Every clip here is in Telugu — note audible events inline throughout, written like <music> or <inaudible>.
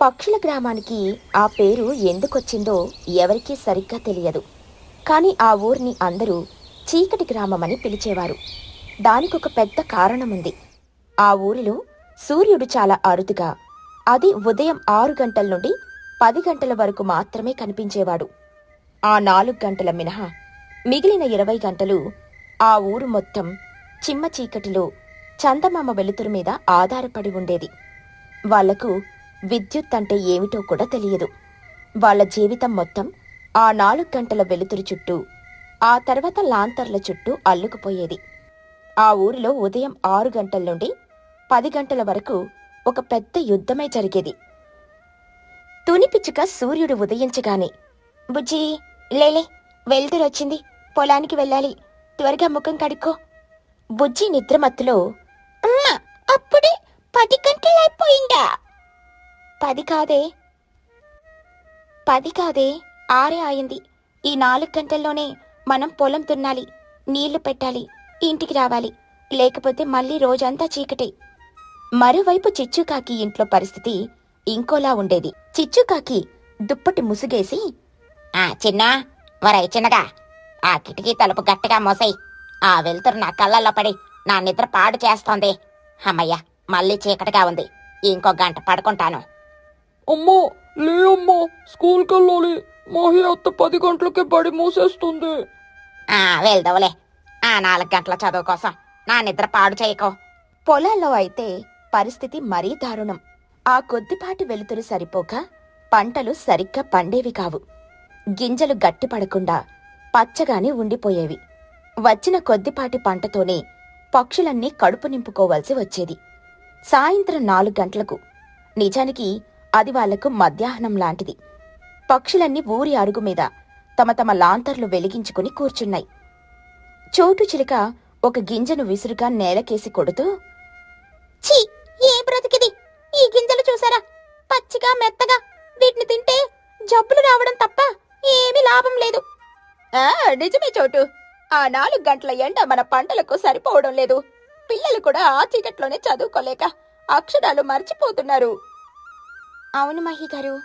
పక్షుల గ్రామానికి ఆ పేరు ఎందుకొచ్చిందో ఎవరికీ సరిగ్గా తెలియదు. కానీ ఆ ఊరిని అందరూ చీకటి గ్రామమని పిలిచేవారు. దానికొక పెద్ద కారణముంది. ఆ ఊరిలో సూర్యుడు చాలా అరుదుగా అది ఉదయం ఆరు గంటల నుండి పది గంటల వరకు మాత్రమే కనిపించేవాడు. ఆ నాలుగు గంటల మినహా మిగిలిన ఇరవై గంటలు ఆ ఊరు మొత్తం చిమ్మ చీకటిలో చందమామ వెలుతురు మీద ఆధారపడి ఉండేది. వాళ్ళకు విద్యుత్ అంటే ఏమిటో కూడా తెలియదు. వాళ్ళ జీవితం మొత్తం ఆ నాలుగు గంటల వెలుతురు చుట్టూ ఆ తర్వాత లాంతర్ల చుట్టూ అల్లుకుపోయేది. ఆ ఊరిలో ఉదయం ఆరు గంటల నుండి పది గంటల వరకు ఒక పెద్ద యుద్ధమే జరిగేది. తునిపిచ్చుక సూర్యుడు ఉదయించగానే బుజ్జి లేలే వెలుతురొచ్చింది పొలానికి వెళ్ళాలి. త్వరగా ముఖం కడుక్కో. బుజ్జి నిద్రమత్తులో అమ్మా పది కాదే? పది కాదే? ఆరే అయింది ఈ నాలుగు గంటల్లోనే మనం పొలం దున్నాలి నీళ్ళు పెట్టాలి ఇంటికి రావాలి. లేకపోతే మళ్ళీ రోజంతా చీకటే. మరోవైపు చిచ్చుకాకి ఇంట్లో పరిస్థితి ఇంకోలా ఉండేది. చిచ్చుకాకి దుప్పటి ముసుగేసి ఆ చిన్నా వరై చిన్నగా ఆ కిటికీ తలుపు గట్టిగా మోసై ఆ వెలుతురు నా కళ్ళల్లో పడి నా నిద్ర పాడు చేస్తోంది. అమ్మయ్య మళ్ళీ చీకటిగా ఉంది. ఇంకో గంట పడుకుంటాను. అమ్మో లే అమ్మా స్కూల్కి వెళ్ళాలి మాహి అత్త పది గంటలకే బడి మూసేస్తుంది. ఆ వెళ్దావులే. ఆ నాలుగు గంటల చదువు కోసం నా నిద్ర పాడు చేయకో. పొలాల్లో అయితే పరిస్థితి మరీ దారుణం. ఆ కొద్దిపాటి వెలుతురు సరిపోక పంటలు సరిగ్గా పండేవి కావు. గింజలు గట్టిపడకుండా పచ్చగానే ఉండిపోయేవి. వచ్చిన కొద్దిపాటి పంటతోనే పక్షులన్నీ కడుపు నింపుకోవాల్సి వచ్చేది. సాయంత్రం నాలుగు గంటలకు నిజానికి అది వాళ్ళకు మధ్యాహ్నం లాంటిది. పక్షులన్నీ ఊరి అరుగు మీద తమ తమ లాంతర్లు వెలిగించుకుని కూర్చున్నాయి. చోటు చిలుక ఒక గింజను విసురుగా నేలకేసి కొడుతూ ఛీ! ఏ బ్రతికిది? ఈ గింజలు చూసారా? పచ్చిగా మెత్తగా. వీటిని తింటే జబ్బులు రావడం తప్ప ఏమీ లాభం లేదు. ఆ నిజమే చోటు. ఆ నాలుగు గంటల ఎండ మన పంటలకు సరిపోవడం లేదు. పిల్లలు కూడా ఆ చీకట్లోనే చదువుకోలేక అక్షరాలు మర్చిపోతున్నారు. అవును మహి గారు.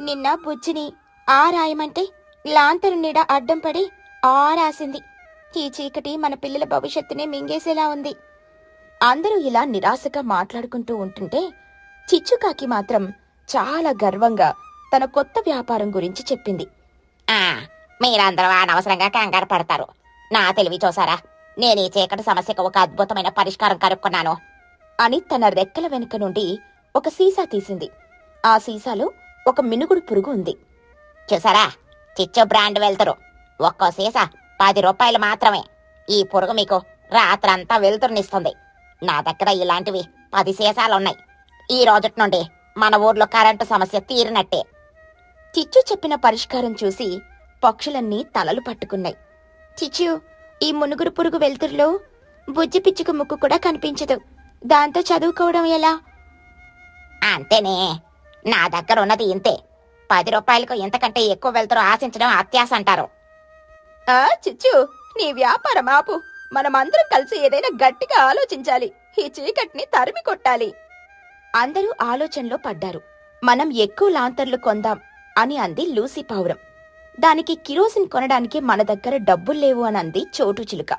నిన్న బుజ్జిని ఆ రాయమంటే లాంతరు నీడ అడ్డం పడి ఆ రాసింది. ఈ చీకటి మన పిల్లల భవిష్యత్తునే మింగేసేలా ఉంది. అందరూ ఇలా నిరాశగా మాట్లాడుకుంటూ ఉంటుంటే చిచ్చుకాకి మాత్రం చాలా గర్వంగా తన కొత్త వ్యాపారం గురించి చెప్పింది. ఆ మీరందరూ అనవసరంగా కంగారు పడతారు. నా తెలివి చూసారా? నేను ఈ చీకటి సమస్యకు ఒక అద్భుతమైన పరిష్కారం కనుక్కున్నాను. అని తన రెక్కల వెనుక నుండి ఒక సీసా తీసింది. ఆ సీసాలో ఒక మినుగుడు పురుగు ఉంది. చూసారా? చిచ్చో బ్రాండ్ వెళ్తురు ఒక్కో సీసా పది రూపాయలు మాత్రమే. ఈ పురుగు మీకు రాత్రంతా వెలుతురునిస్తుంది. నా దగ్గర ఇలాంటివి పది సీసాలున్నాయి. ఈ రోజుటి నుండి మన ఊర్లో కరెంటు సమస్య తీరినట్టే. చిచ్చు చెప్పిన పరిష్కారం చూసి పక్షులన్నీ తలలు పట్టుకున్నాయి. చిచ్చు ఈ మునుగురు పురుగు వెలుతురులో బుజ్జి పిచ్చుకు ముక్కు కూడా కనిపించదు. దాంతో చదువుకోవడం ఎలా? అంతేనే. నా దగ్గర ఉన్నది ఇంతే. పది రూపాయలకు ఇంతకంటే ఎక్కువ వెళ్తురు ఆశించడం అత్యాస అంటారు ఆ చిచ్చు నీ వ్యాపారం ఆపు. మనమందరం కలిసి ఏదైనా గట్టిగా ఆలోచించాలి. ఈ చీకటిని తరిమి కొట్టాలి. అందరూ ఆలోచనలో పడ్డారు. మనం ఎక్కువ లాంతర్లు కొందాం అని అంది లూసీ పావురం దానికి కిరోసిన్ కొనడానికి మన దగ్గర డబ్బుల్లేవు అని అంది చోటు చిలుక.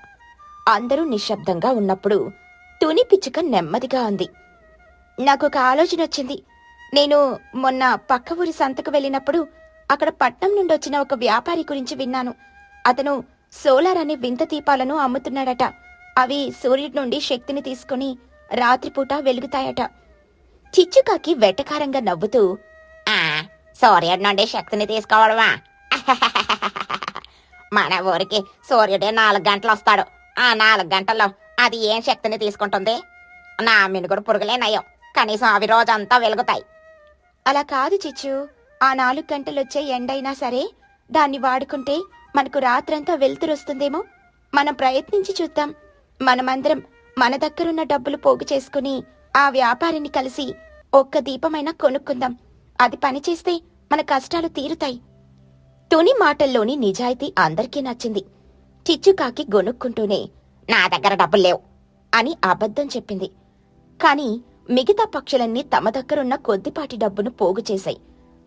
అందరూ నిశ్శబ్దంగా ఉన్నప్పుడు తుని పిచ్చుక నెమ్మదిగా అంది. నాకొక ఆలోచన వచ్చింది నేను మొన్న పక్క ఊరి సంతకు వెళ్ళినప్పుడు అక్కడ పట్నం నుండి వచ్చిన ఒక వ్యాపారి గురించి విన్నాను. అతను సోలార్ అనే వింత దీపాలను అమ్ముతున్నాడట. అవి సూర్యుడి నుండి శక్తిని తీసుకుని రాత్రిపూట వెలుగుతాయట. చిచ్చుకాకి వెటకారంగా నవ్వుతూ ఆ సూర్యుడి నుండి శక్తిని తీసుకోవడమా? <laughs> మన ఊరికి సూర్యుడే నాలుగు గంటలు వస్తాడు. ఆ నాలుగు గంటల్లో అది ఏం శక్తిని తీసుకుంటుంది? నా మినుగుడు పురుగులేనయ్యో కనీసం అవి రోజంతా వెలుగుతాయి. అలా కాదు చిచ్చు. ఆ నాలుగు గంటలొచ్చే ఎండైనా సరే దాన్ని వాడుకుంటే మనకు రాత్రంతా వెలుతురొస్తుందేమో మనం ప్రయత్నించి చూద్దాం. మనమందరం మన దగ్గరున్న డబ్బులు పోగు చేసుకుని ఆ వ్యాపారిని కలిసి ఒక్క దీపమైనా కొనుక్కుందాం. అది పనిచేస్తే మన కష్టాలు తీరుతాయి. తుని మాటల్లోని నిజాయితీ అందరికీ నచ్చింది. చిచ్చుకాకి గొనుక్కుంటూనే నా దగ్గర డబ్బులు లేవు అని అబద్ధం చెప్పింది. కాని మిగతా పక్షులన్నీ తమ దగ్గరున్న కొద్దిపాటి డబ్బును పోగు చేశాయి.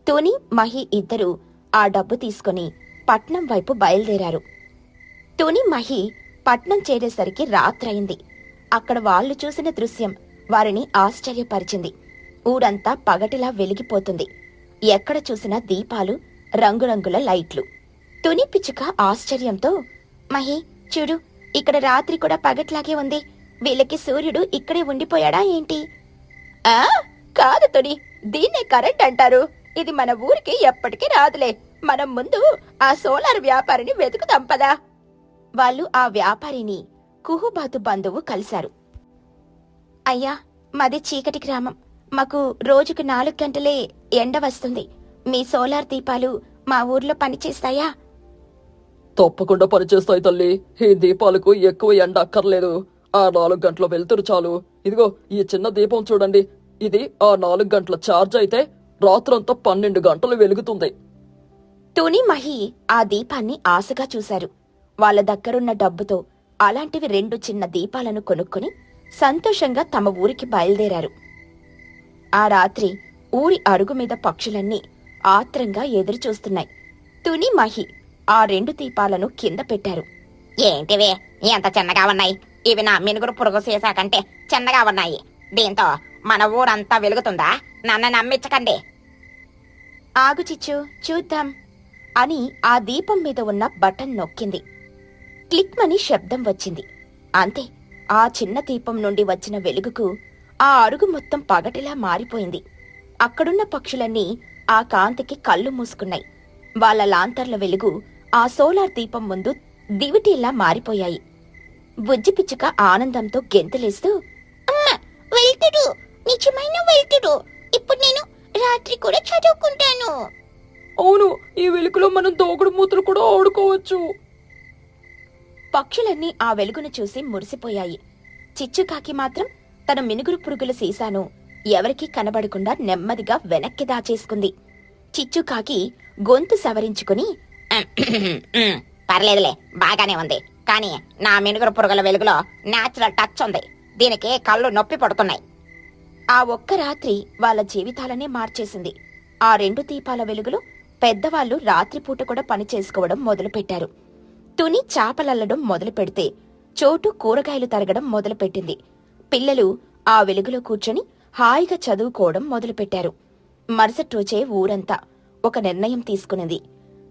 తుని మహి ఇద్దరూ ఆ డబ్బు తీసుకుని పట్నం వైపు బయలుదేరారు. తుని మహి పట్నం చేరేసరికి రాత్రయింది. అక్కడ వాళ్ళు చూసిన దృశ్యం వారిని ఆశ్చర్యపరిచింది. ఊరంతా పగటిలా వెలిగిపోతుంది. ఎక్కడ చూసినా దీపాలు రంగురంగుల లైట్లు. తుని పిచ్చుక ఆశ్చర్యంతో మహి చూడు ఇక్కడ రాత్రి కూడా పగట్లాగే ఉంది. వీళ్ళకి సూర్యుడు ఇక్కడే ఉండిపోయాడా ఏంటి? ఆ? కాదు తుడి దీన్నే కరెంట్ అంటారు. ఇది మన ఊరికి ఎప్పటికీ రాదులే. మనం ముందు ఆ సోలార్ వ్యాపారిని వెతుకుదాం పదా. వాళ్ళు ఆ వ్యాపారిని కుహుబాతు బంధువు కలిశారు. అయ్యా మాది చీకటి గ్రామం. మాకు రోజుకు నాలుగు గంటలే ఎండ వస్తుంది. మీ సోలార్ దీపాలు మా ఊర్లో పనిచేస్తాయా? తప్పకుండా పనిచేస్తాయి తల్లి. ఈ దీపాలకు ఎక్కువ ఎండ అక్కర్లేదు. ఆ నాలుగు గంటల వెళ్తురు చాలు. ఇదిగో ఈ చిన్న దీపం చూడండి. ఇది ఆ నాలుగు గంటల ఛార్జ్ అయితే రాత్రంతా పన్నెండు గంటలు వెలుగుతుంది. తుని మహి ఆ దీపాన్ని ఆశగా చూశారు. వాళ్ళ దగ్గరున్న డబ్బుతో అలాంటివి రెండు చిన్న దీపాలను కొనుక్కొని సంతోషంగా తమ ఊరికి బయలుదేరారు. ఆ రాత్రి ఊరి అరుగు మీద పక్షులన్నీ ఆత్రంగా ఎదురుచూస్తున్నాయి. తుని మహి ఆ రెండు దీపాలను కింద పెట్టారు. ఏంటివి? ఎంత చిన్నగా ఉన్నాయి? ఇవి నా మినుగురు పురుగు సీసా కంటే చిన్నగా ఉన్నాయి. దీంతో మన ఊరంతా వెలుగుతుందా? నన్ను నమ్మించకండి. ఆగు చిచ్చు చూద్దాం అని ఆ దీపం మీద ఉన్న బటన్ నొక్కింది. క్లిక్మని శబ్దం వచ్చింది. అంతే ఆ చిన్న దీపం నుండి వచ్చిన వెలుగుకు ఆ అరుగు మొత్తం పగటిలా మారిపోయింది. అక్కడున్న పక్షులన్నీ ఆ కాంతికి కళ్ళు మూసుకున్నాయి. వాళ్ళ లాంతర్ల వెలుగు ఆ సోలార్ దీపం ముందు దివిటీలా మారిపోయాయి. బుజ్జిపిచ్చుక ఆనందంతో గెంతులేస్తూ వెళ్తుడు. నిజమైన వెళ్తుడు. ఇప్పుడు నేను రాత్రి కూడా చదువుకుంటాను. అవును ఈ వెలుగులో మనం దోగుడు మూతలు కూడా ఆడుకోవచ్చు. పక్షులన్నీ ఆ వెలుగును చూసి మురిసిపోయాయి. చిచ్చుకాకి మాత్రం తన మినుగురు పురుగుల సీసాను. ఎవరికీ కనబడకుండా నెమ్మదిగా వెనక్కి దాచేసుకుంది. చిచ్చుకాకి గొంతు సవరించుకుని పర్లేదులే బాగానే ఉంది. కానీ నా మినుగురు పురుగుల వెలుగులో నేచురల్ టచ్ ఉంది. దీనికి కళ్ళు నొప్పి పడుతున్నాయి. ఆ ఒక్క రాత్రి వాళ్ళ జీవితాలనే మార్చేసింది. ఆ రెండు దీపాల వెలుగులో పెద్దవాళ్ళు రాత్రిపూట కూడా పని చేసుకోవడం మొదలుపెట్టారు. తుని చాపలల్లడం మొదలు పెడితే చోటు కూరగాయలు తరగడం మొదలుపెట్టింది. పిల్లలు ఆ వెలుగులో కూర్చొని హాయిగా చదువుకోవడం మొదలుపెట్టారు. మరుసటి రోజే ఊరంతా ఒక నిర్ణయం తీసుకునింది.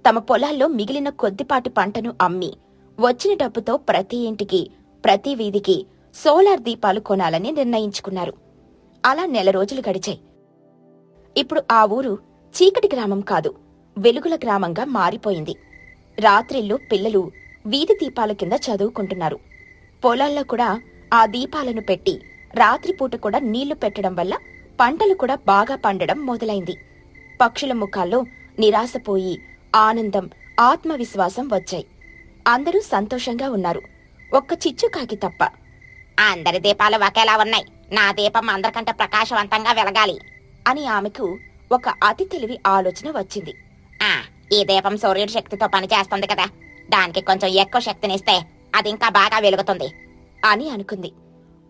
తమ పొలాల్లో మిగిలిన కొద్దిపాటి పంటను అమ్మి వచ్చిన డబ్బుతో ప్రతి ఇంటికి ప్రతి వీధికి సోలార్ దీపాలు కొనాలని నిర్ణయించుకున్నారు. అలా నెల రోజులు గడిచాయి. ఇప్పుడు ఆ ఊరు చీకటి గ్రామం కాదు వెలుగుల గ్రామంగా మారిపోయింది. రాత్రిళ్ళు పిల్లలు వీధి దీపాల కింద చదువుకుంటున్నారు. పొలాల్లో కూడా ఆ దీపాలను పెట్టి రాత్రిపూట కూడా నీళ్ళు పెట్టడం వల్ల పంటలు కూడా బాగా పండడం మొదలైంది. పక్షుల ముఖాల్లో నిరాశపోయి ఆనందం ఆత్మవిశ్వాసం వచ్చాయి. అందరూ సంతోషంగా ఉన్నారు. ఒక్క చిచ్చుకాకి తప్ప అందరి దీపాలు ఒకేలా ఉన్నాయి. నా దీపం అందరికంటే ప్రకాశవంతంగా వెలగాలి అని ఆమెకు ఒక అతి తెలివి ఆలోచన వచ్చింది. ఆ ఈ దీపం సూర్యుడి శక్తితో పనిచేస్తుంది కదా. దానికి కొంచెం ఎక్కువ శక్తినిస్తే అది ఇంకా బాగా వెలుగుతుంది అని అనుకుంది.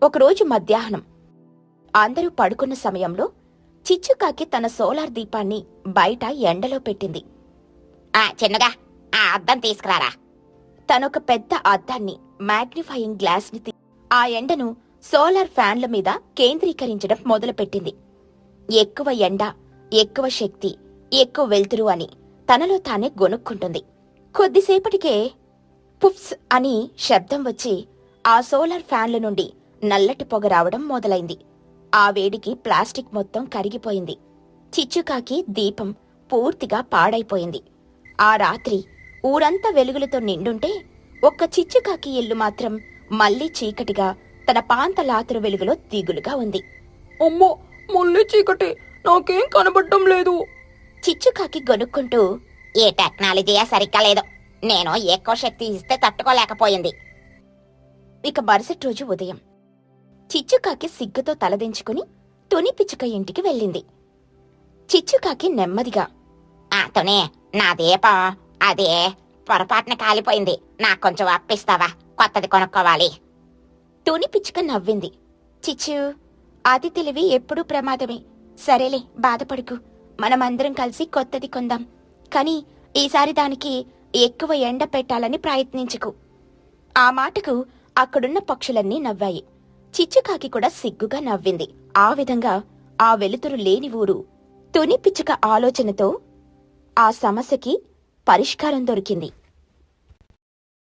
ఒకరోజు మధ్యాహ్నం. అందరూ పడుకున్న సమయంలో చిచ్చుకాకి తన సోలార్ దీపాన్ని బయట ఎండలో పెట్టింది. ఆ చిన్నగా ఆ అద్దం తీసుకురారా. తనొక పెద్ద అద్దాన్ని మాగ్నిఫైయింగ్ గ్లాస్ని ఆ ఎండను సోలార్ ఫ్యాన్ల మీద కేంద్రీకరించడం మొదలుపెట్టింది. ఎక్కువ ఎండ ఎక్కువ శక్తి ఎక్కువ వెలుతురు అని తనలో తానే గొనుక్కుంటుంది కొద్దిసేపటికే పుఫ్స్ అని శబ్దం వచ్చి ఆ సోలార్ ఫ్యాన్ల నుండి నల్లటి పొగ రావడం మొదలైంది. ఆ వేడికి ప్లాస్టిక్ మొత్తం కరిగిపోయింది. చిచ్చుకాకి దీపం పూర్తిగా పాడైపోయింది. ఆ రాత్రి ఊరంతా వెలుగులతో నిండుంటే ఒక్క చిచ్చుకాకి ఇల్లు మాత్రం మళ్ళీ చీకటిగా తన పాంత లాతురు వెలుగులో దిగులుగా ఉంది. అమ్మో మళ్ళీ చీకటి. నాకేం కనబడటం లేదు. చిచ్చుకాకి గొనుక్కుంటూ ఈ టెక్నాలజీయే సరిగ్గా లేదు. నేను ఎక్కువ శక్తి ఇస్తే తట్టుకోలేకపోయింది. ఇక మరుసటి రోజు ఉదయం చిచ్చుకాకి సిగ్గుతో తలదించుకుని తుని పిచ్చుక ఇంటికి వెళ్ళింది. చిచ్చుకాకి నెమ్మదిగా అతనే నా దీపం అదే పొరపాటున కాలిపోయింది. నాకు కొంచెం అప్పిస్తావా? కొత్తది కొనుక్కోవాలి. తుని పిచ్చుక నవ్వింది. చిచ్చు అది తెలివి ఎప్పుడూ ప్రమాదమే. సరేలే బాధపడుకు. మనమందరం కలిసి కొత్తది కొందాం. కానీ ఈసారి దానికి ఎక్కువ ఎండ పెట్టాలని ప్రయత్నించుకు. ఆ మాటకు అక్కడున్న పక్షులన్నీ నవ్వాయి. చిచ్చుకాకి కూడా సిగ్గుగా నవ్వింది. ఆ విధంగా ఆ వెలుతురు లేని ఊరు. తుని పిచ్చుక ఆలోచనతో ఆ సమస్యకి పరిష్కారం దొరికింది.